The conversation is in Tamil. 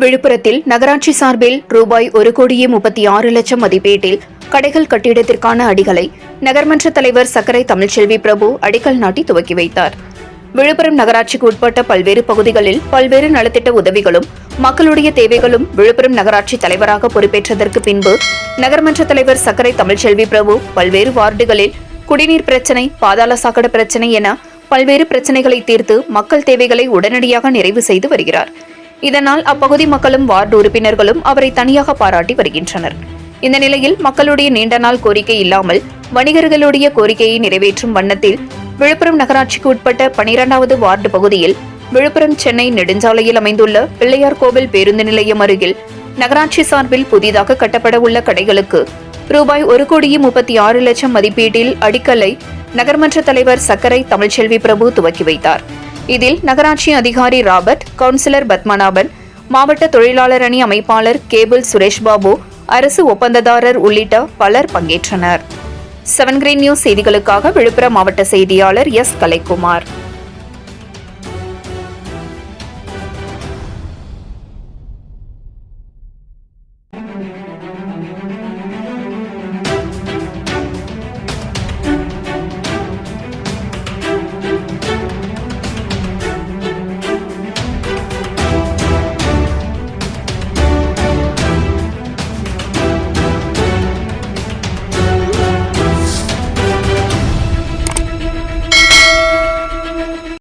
விழுப்புரத்தில் நகராட்சி சார்பில் ரூபாய் ஒரு கோடியே முப்பத்தி ஆறு லட்சம் மதிப்பீட்டில் கடைகள் கட்டிடத்திற்கான அடிகளை நகர்மன்ற தலைவர் சக்கரை தமிழ்ச்செல்வி பிரபு அடிக்கல் நாட்டி துவக்கி வைத்தார். விழுப்புரம் நகராட்சிக்கு உட்பட்ட பல்வேறு பகுதிகளில் பல்வேறு நலத்திட்ட உதவிகளும் மக்களுடைய தேவைகளும் விழுப்புரம் நகராட்சி தலைவராக பொறுப்பேற்றதற்கு பின்பு நகர்மன்ற தலைவர் சக்கரை தமிழ்ச்செல்வி பிரபு பல்வேறு வார்டுகளில் குடிநீர் பிரச்சினை பாதாள சாக்கடை பிரச்சினை என பல்வேறு பிரச்சனைகளை தீர்த்து மக்கள் தேவைகளை உடனடியாக நிறைவு செய்து வருகிறார். இதனால் அப்பகுதி மக்களும் வார்டு உறுப்பினர்களும் அவரை தனியாக பாராட்டி வருகின்றனர். இந்த நிலையில் மக்களுடைய நீண்ட நாள் கோரிக்கை இல்லாமல் வணிகர்களுடைய கோரிக்கையை நிறைவேற்றும் வண்ணத்தில் விழுப்புரம் நகராட்சிக்கு உட்பட்ட பனிரெண்டாவது வார்டு பகுதியில் விழுப்புரம் சென்னை நெடுஞ்சாலையில் அமைந்துள்ள பிள்ளையார் கோவில் பேருந்து நிலையம் அருகில் நகராட்சி சார்பில் புதிதாக கட்டப்பட உள்ள கடைகளுக்கு ரூபாய் ஒரு கோடியே முப்பத்தி ஆறு லட்சம் மதிப்பீட்டில் அடிக்கல்லை நகர்மன்ற தலைவர் சக்கரை தமிழ்ச்செல்வி பிரபு துவக்கி வைத்தார். இதில் நகராட்சி அதிகாரி ராபர்ட் கவுன்சிலர் பத்மநாபன் மாவட்ட தொழிலாளர் அணி அமைப்பாளர் கேபிள் சுரேஷ் பாபு அரசு ஒப்பந்ததாரர் உள்ளிட்ட பலர் பங்கேற்றனர் செவன் கிரீன் நியூஸ் செய்திகளுக்காக விழுப்புரம் மாவட்ட செய்தியாளர் எஸ் கலைக்குமார்